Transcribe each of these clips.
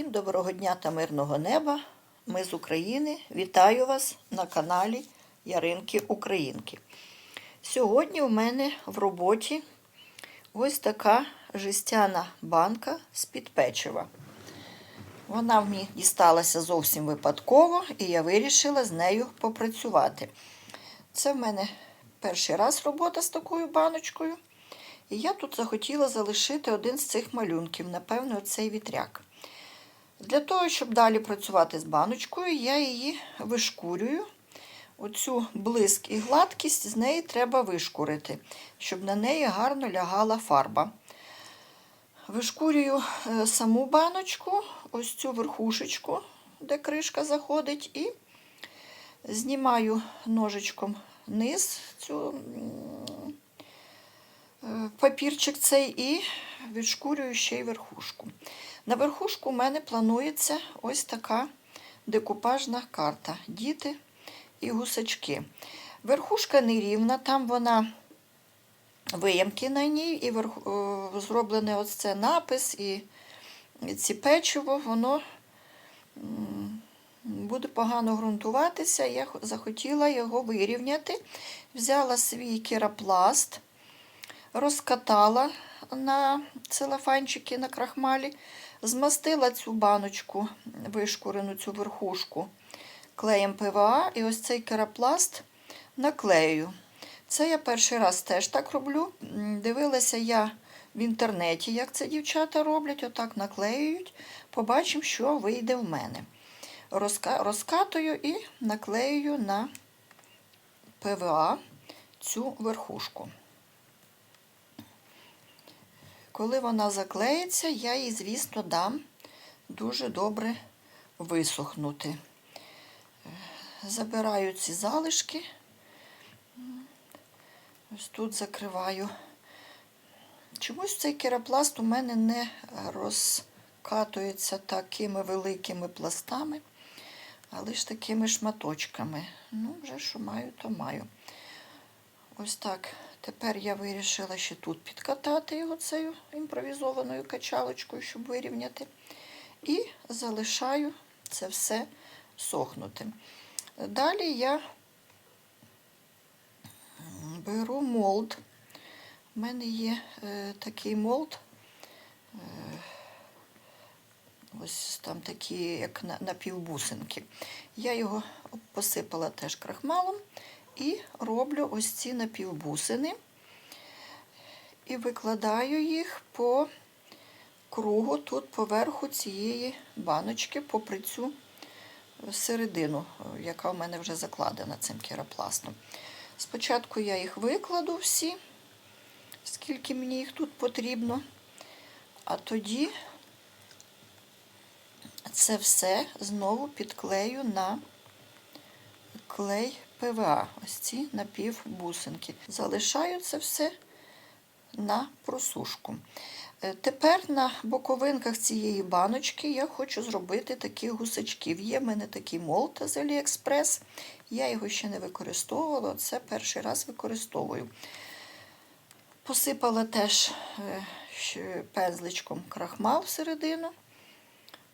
Всім доброго дня та мирного неба. Ми з України. Вітаю вас на каналі Яринки Українки. Сьогодні у мене в роботі ось така жестяна банка з-під печива. Вона мені дісталася зовсім випадково, і я вирішила з нею попрацювати. Це в мене перший раз робота з такою баночкою. І я тут захотіла залишити один з цих малюнків, напевно, оцей вітряк. Для того, щоб далі працювати з баночкою, я її вишкурюю. Оцю блиск і гладкість з неї треба вишкурити, щоб на неї гарно лягала фарба. Вишкурюю е, саму баночку, ось цю верхушечку, де кришка заходить, і знімаю ножичком низ цю е, папірчик цей і відшкурюю ще й верхушку. На верхушку у мене планується ось така декупажна карта. Діти і гусачки. Верхушка нерівна, там вона виямки на ній, і верху, е, зроблений ось це напис, і ці печиво, воно буде погано ґрунтуватися. Я захотіла його вирівняти. Взяла свій керапласт, розкатала на целофанчики на крахмалі, змастила цю баночку, вишкурену цю верхушку клеєм ПВА, і ось цей керапласт наклею. Це я перший раз теж так роблю. Дивилася я в інтернеті, як це дівчата роблять, отак наклеюють. Побачимо, що вийде в мене. Розкатую і наклеюю на ПВА цю верхушку. Коли вона заклеїться, я їй, звісно, дам дуже добре висохнути. Е, Забираю ці залишки. Ось тут закриваю. Чомусь цей керапласт у мене не розкатується такими великими пластами, а лише такими шматочками. Ну, вже що маю, то маю. Ось так. Тепер я вирішила ще тут підкатати його цією імпровізованою качалочкою, щоб вирівняти. І залишаю це все сохнути. Далі я беру молд. У мене є е, такий молд. Е, ось там такі, як на- напівбусинки. Я його посипала теж крахмалом і роблю ось ці напівбусини. І викладаю їх по кругу тут поверху цієї баночки, попри цю середину, е, яка в мене вже закладена цим керапластом. Спочатку я їх викладу всі, скільки мені їх тут потрібно, а тоді це все знову підклею на клей ПВА, ось ці напівбусинки. Залишаю це все на просушку. Е, Тепер на боковинках цієї баночки я хочу зробити таких гусачків. Є в мене такий молот з Аліекспрес. Я його ще не використовувала, це перший раз використовую. Посипала теж е, пензличком крахмал всередину.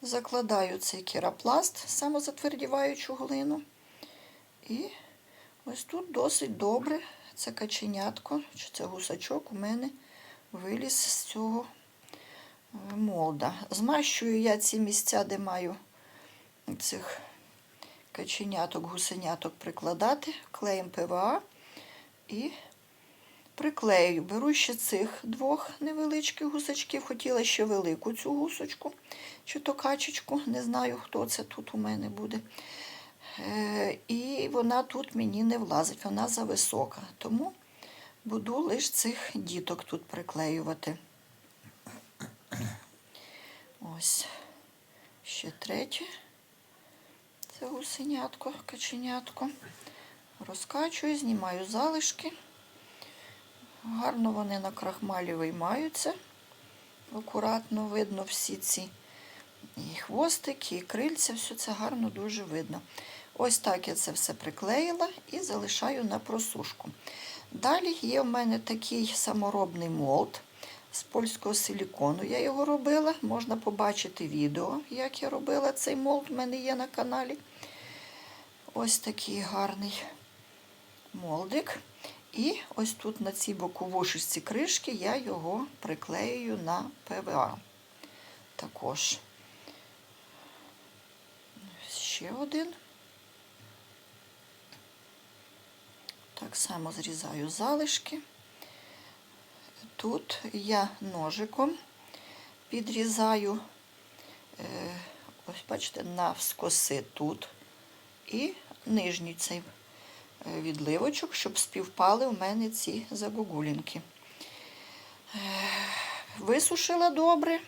Закладаю цей керапласт, самозатвердіваючу глину. І ось тут досить добре це каченятко, чи це гусачок у мене виліз з цього е, молда. Змащую я ці місця, де маю цих каченяток, гусеняток прикладати клеєм ПВА і приклею. Беру ще цих двох невеличких гусачків. Хотіла ще велику цю гусочку чи то качечку. Не знаю, хто це тут у мене буде. Е, І вона тут мені не влазить, вона зависока. Тому буду лише цих діток тут приклеювати. Ось ще третє. Це гусенятко, каченятко. Розкачую, знімаю залишки. Гарно вони на крахмалі виймаються. Акуратно видно всі ці і хвостики, і крильця, все це гарно дуже видно. Ось так я це все приклеїла і залишаю на просушку. Далі є в мене такий саморобний молд з польського силікону я його робила. Можна побачити відео, як я робила цей молд, в мене є на каналі. Ось такий гарний молдик. І ось тут на цій боковушечці кришки я його приклею на ПВА. Також ще один. Так само зрізаю залишки. Тут я ножиком підрізаю, е, ось бачите, навскоси тут і нижній цей е, відливочок, щоб співпали в мене ці загогулінки. Е, Висушила добре.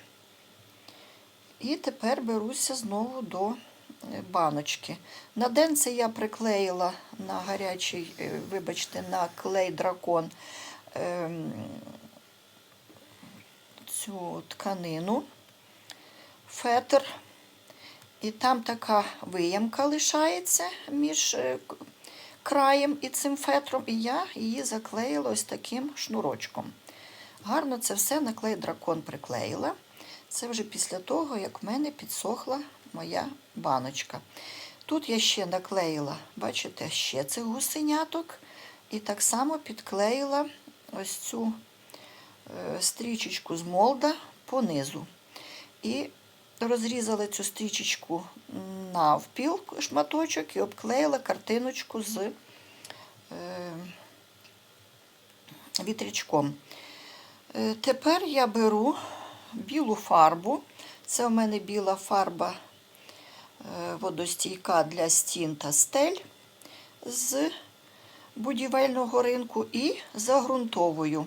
І тепер беруся знову до баночки. На день я приклеїла на гарячий, е, вибачте, на клей дракон ем, цю тканину, фетр. І там така виямка лишається між е, краєм і цим фетром, і я її заклеїла ось таким шнурочком. Гарно це все на клей дракон приклеїла. Це вже після того, як в мене підсохла моя баночка. Тут я ще наклеїла, бачите, ще цих гусеняток. І так само підклеїла ось цю е, стрічечку з молда по низу. І розрізала цю стрічечку навпіл шматочок і обклеїла картиночку з е, вітрячком. Е, Тепер я беру білу фарбу. Це у мене біла фарба водостійка для стін та стель з будівельного ринку і загрунтовую.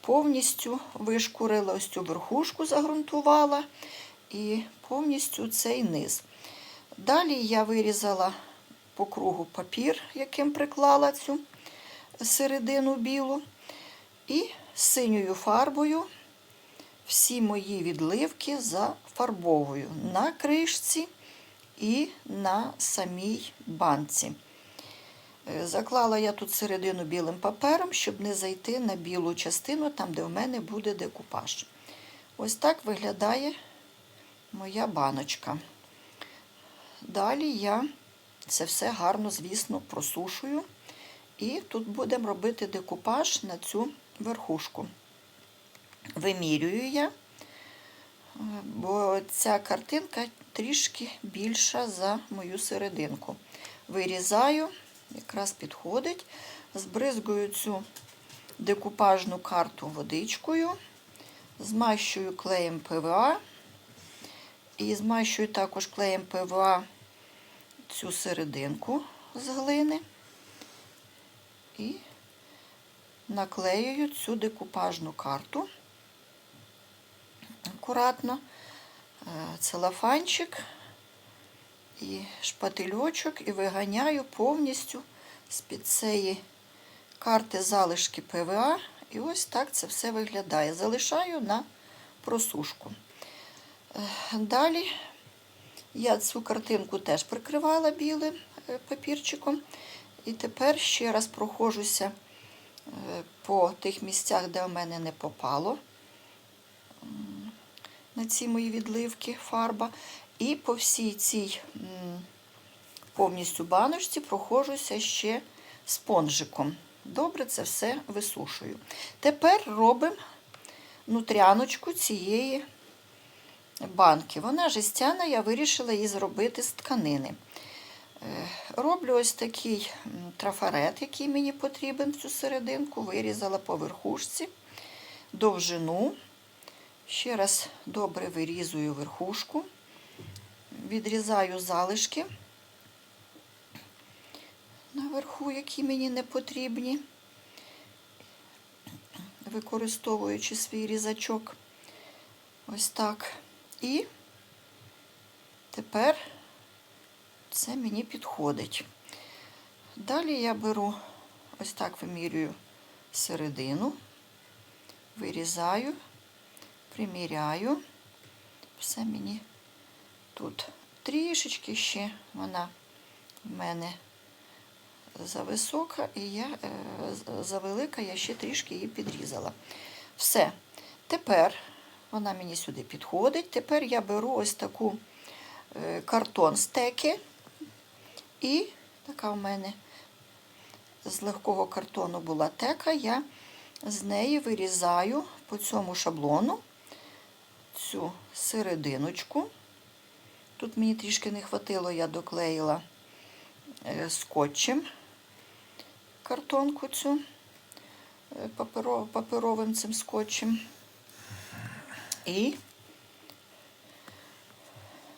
Повністю вишкурила ось цю верхушку, загрунтувала і повністю цей низ. Далі я вирізала по кругу папір, яким приклала цю середину білу. І синьою фарбою всі мої відливки зафарбовую на кришці і на самій банці. Е, Заклала я тут середину білим папером, щоб не зайти на білу частину, там, де в мене буде декупаж. Ось так виглядає моя баночка. Далі я це все гарно, звісно, просушую. І тут будемо робити декупаж на цю верхушку. Вимірюю я, е, бо ця картинка трішки більша за мою серединку. Вирізаю, якраз підходить, збризгую цю декупажну карту водичкою, змащую клеєм ПВА і змащую також клеєм ПВА цю серединку з глини. І наклеюю цю декупажну карту акуратно, целофанчик і шпательочок, і виганяю повністю з-під цієї карти залишки ПВА. І ось так це все виглядає. Залишаю на просушку. Е, Далі я цю картинку теж прикривала білим е, папірчиком. І тепер ще раз проходжуся е, по тих місцях, де в мене не попало на ці мої відливки фарба. І по всій цій повністю баночці проходжуся ще спонжиком. Добре це все висушую. Тепер робимо нутряночку цієї банки. Вона жестяна, я вирішила її зробити з тканини. Е, Роблю ось такий трафарет, який мені потрібен в цю серединку. Вирізала по верхушці, довжину. Ще раз добре вирізую верхушку, відрізаю залишки наверху, які мені не потрібні, використовуючи свій різачок. Ось так. І тепер це мені підходить. Далі я беру, ось так вимірюю середину, вирізаю, приміряю. Все мені тут трішечки ще вона в мене зависока, і я е, завелика, я ще трішки її підрізала. Все. Тепер вона мені сюди підходить. Тепер я беру ось таку е, картон стеки. І така в мене з легкого картону була тека. Я з неї вирізаю по цьому шаблону цю серединочку. Тут мені трішки не хватило, я доклеїла е, скотчем картонку цю е, паперовим цим скотчем. І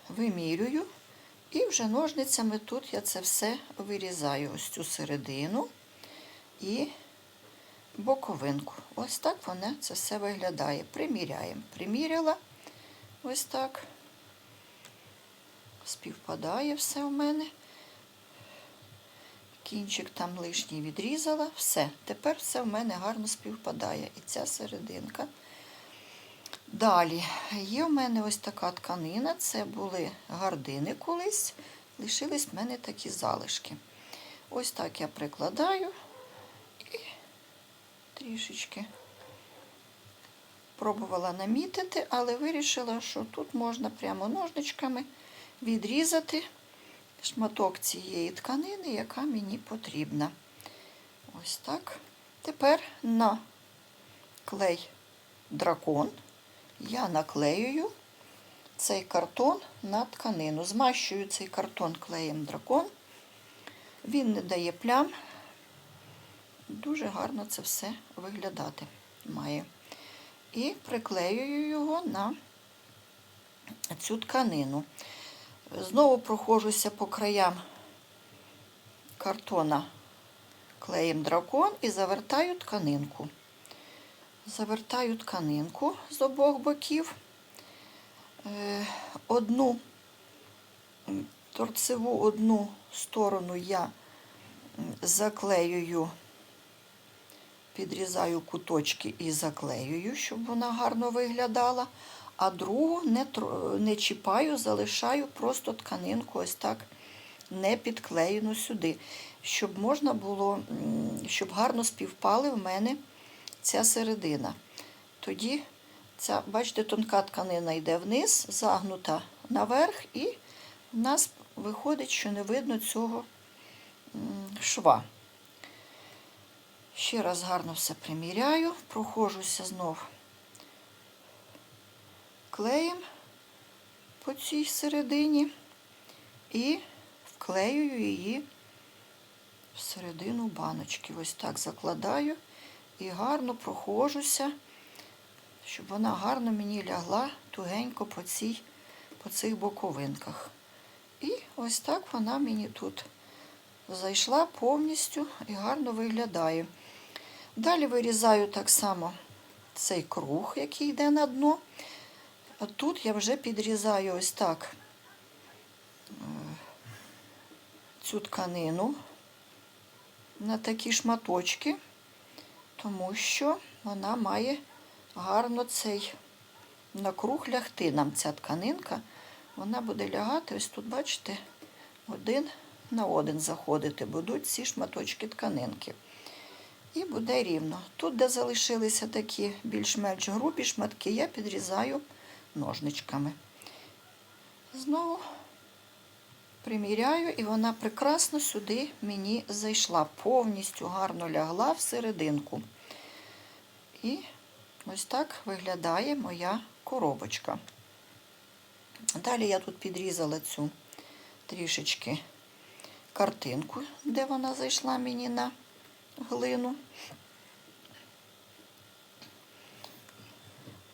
вимірюю. І вже ножницями тут я це все вирізаю, ось цю середину і боковинку. Ось так воно це все виглядає. Приміряємо. Приміряла ось так. Співпадає все в мене. Кінчик там лишній відрізала. Все. Тепер все в мене гарно співпадає. І ця серединка. Далі є в мене ось така тканина. Це були гардини колись. Лишились в мене такі залишки. Ось так я прикладаю і трішечки пробувала намітити, але вирішила, що тут можна прямо ножничками відрізати шматок цієї тканини, яка мені потрібна. Ось так. Тепер на клей дракон я наклеюю цей картон на тканину. Змащую цей картон клеєм дракон. Він не дає плям. Дуже гарно це все виглядати має. І приклеюю його на цю тканину. Знову проходжуся по краям картона клеєм дракон і завертаю тканинку. Завертаю тканинку з обох боків. Е, Одну торцеву одну сторону я заклеюю, підрізаю куточки і заклеюю, щоб вона гарно виглядала, а другу не, не чіпаю, залишаю просто тканинку ось так не підклеєну сюди, щоб можна було, щоб гарно співпали в мене ця середина. Тоді ця, бачите, тонка тканина йде вниз, загнута наверх, і в нас виходить, що не видно цього шва. Ще раз гарно все приміряю, проходжуся знов клеєм по цій середині і вклеюю її всередину баночки. Ось так закладаю і гарно проходжуся, щоб вона гарно мені лягла тугенько по, цій, по цих боковинках. І ось так вона мені тут зайшла повністю і гарно виглядає. Далі вирізаю так само цей круг, який йде на дно. А тут я вже підрізаю ось так е, цю тканину на такі шматочки, тому що вона має гарно цей на круг лягти нам ця тканинка. Вона буде лягати, ось тут, бачите, один на один заходити будуть ці шматочки тканинки. І буде рівно. Тут, де залишилися такі більш-менш грубі шматки, я підрізаю ножничками. Знову приміряю, і вона прекрасно сюди мені зайшла. Повністю гарно лягла всерединку. І ось так виглядає моя коробочка. Далі я тут підрізала цю трішечки картинку, де вона зайшла мені на глину.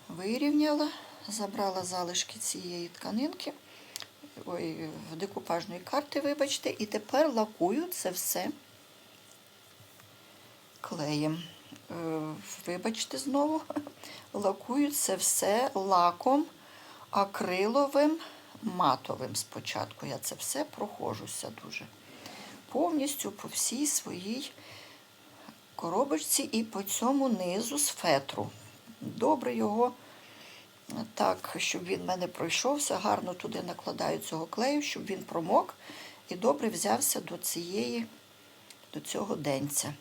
Вирівняла, забрала залишки цієї тканинки, ой, декупажної карти, вибачте, і тепер лакую це все клеєм. Е, Вибачте знову, лакую це все лаком акриловим матовим спочатку. Я це все проходжуся дуже. Повністю по всій своїй коробочці і по цьому низу з фетру. Добре його так, щоб він в мене пройшовся, гарно туди накладаю цього клею, щоб він промок і добре взявся до цієї, до цього денця.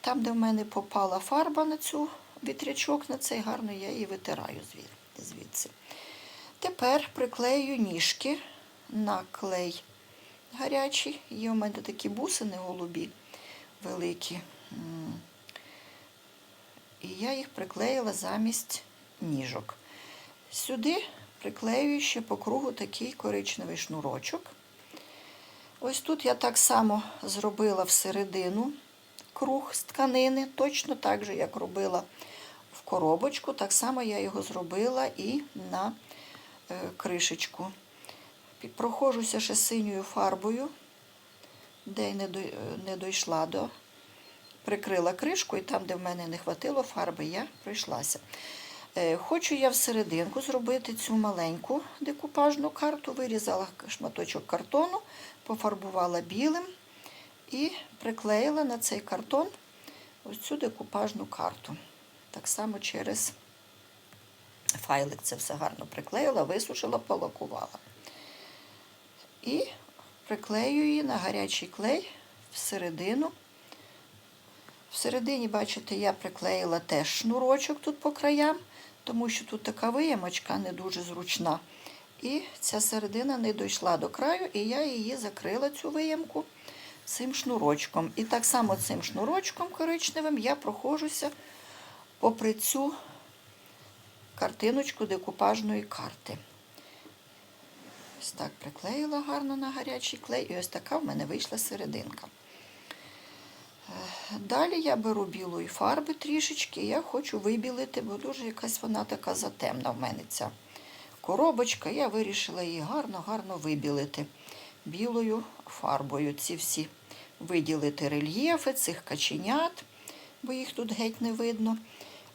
Там, де в мене попала фарба на цю вітрячок на цей гарно, я її витираю звідси. Тепер приклею ніжки на клей гарячий. Є у мене такі бусини голубі великі. І я їх приклеїла замість ніжок. Сюди приклеюю ще по кругу такий коричневий шнурочок. Ось тут я так само зробила всередину круг з тканини, точно так же, як робила в коробочку. Так само я його зробила і на е, кришечку. Проходжуся ще синьою фарбою, де не дійшла до. Прикрила кришку, і там, де в мене не хватило фарби, я пройшлася. Е, Хочу я всерединку зробити цю маленьку декупажну карту. Вирізала шматочок картону, пофарбувала білим і приклеїла на цей картон ось цю декупажну карту. Так само через файлик це все гарно приклеїла, висушила, полакувала. І приклею її на гарячий клей всередину. Всередині, бачите, я приклеїла теж шнурочок тут по краям, тому що тут така виємочка не дуже зручна. І ця середина не дійшла до краю, і я її закрила, цю виємку, цим шнурочком. І так само цим шнурочком коричневим я проходжуся попри цю картиночку декупажної карти. Ось так приклеїла гарно на гарячий клей, і ось така в мене вийшла серединка. Е, Далі я беру білої фарби трішечки, я хочу вибілити, бо дуже якась вона така затемна в мене ця коробочка. Я вирішила її гарно-гарно вибілити білою фарбою. Ці всі виділити рельєфи цих каченят, бо їх тут геть не видно.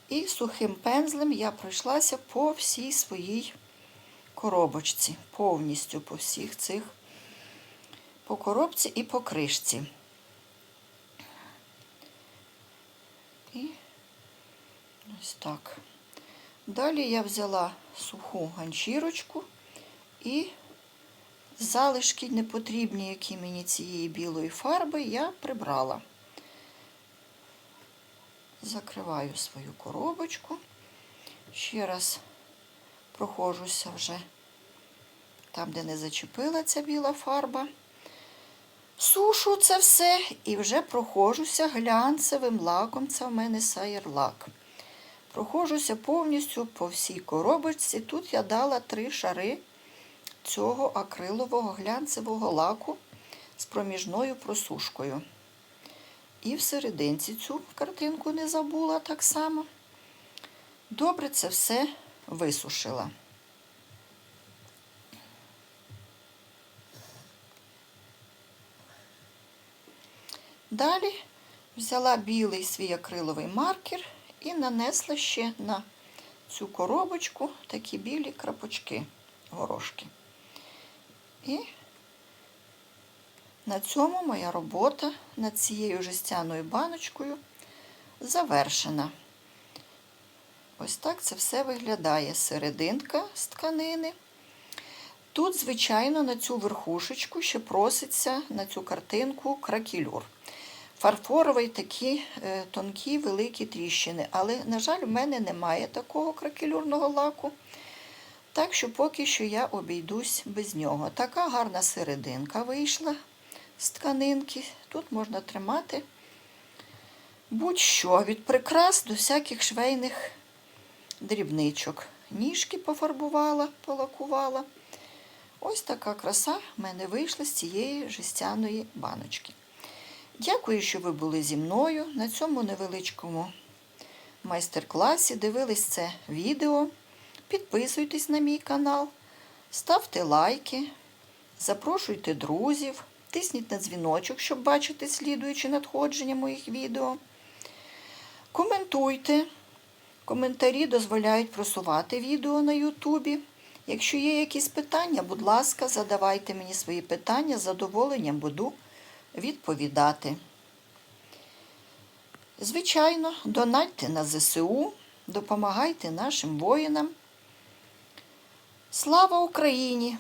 І сухим пензлем я пройшлася по всій своїй коробочці, повністю по всіх цих, по коробці і по кришці. І ось так. Далі я взяла суху ганчірочку і залишки непотрібні, які мені цієї білої фарби, я прибрала. Закриваю свою коробочку. Ще раз проходжуся вже там, де не зачепила ця біла фарба. Сушу це все і вже проходжуся глянцевим лаком. Це в мене сайерлак. Проходжуся повністю по всій коробочці. Тут я дала три шари цього акрилового глянцевого лаку з проміжною просушкою. І всерединці цю картинку не забула так само. Добре це все висушила. Далі взяла білий свій акриловий маркер і нанесла ще на цю коробочку такі білі крапочки, горошки. І на цьому моя робота над цією жестяною баночкою завершена. Ось так це все виглядає серединка з тканини. Тут, звичайно, на цю верхушечку ще проситься на цю картинку кракелюр. Фарфоровий такі е, тонкі, великі тріщини. Але, на жаль, в мене немає такого кракелюрного лаку. Так що поки що я обійдусь без нього. Така гарна серединка вийшла з тканинки. Тут можна тримати будь-що від прикрас до всяких швейних дрібничок. Ніжки пофарбувала, полакувала. Ось така краса в мене вийшла з цієї жестяної баночки. Дякую, що ви були зі мною на цьому невеличкому майстер-класі. Дивились це відео. Підписуйтесь на мій канал, ставте лайки, запрошуйте друзів, тисніть на дзвіночок, щоб бачити слідуючі надходження моїх відео. Коментуйте. Коментарі дозволяють просувати відео на Ютубі. Якщо є якісь питання, будь ласка, задавайте мені свої питання, з задоволенням буду відповідати. Звичайно, донатьте на ЗСУ, допомагайте нашим воїнам. Слава Україні!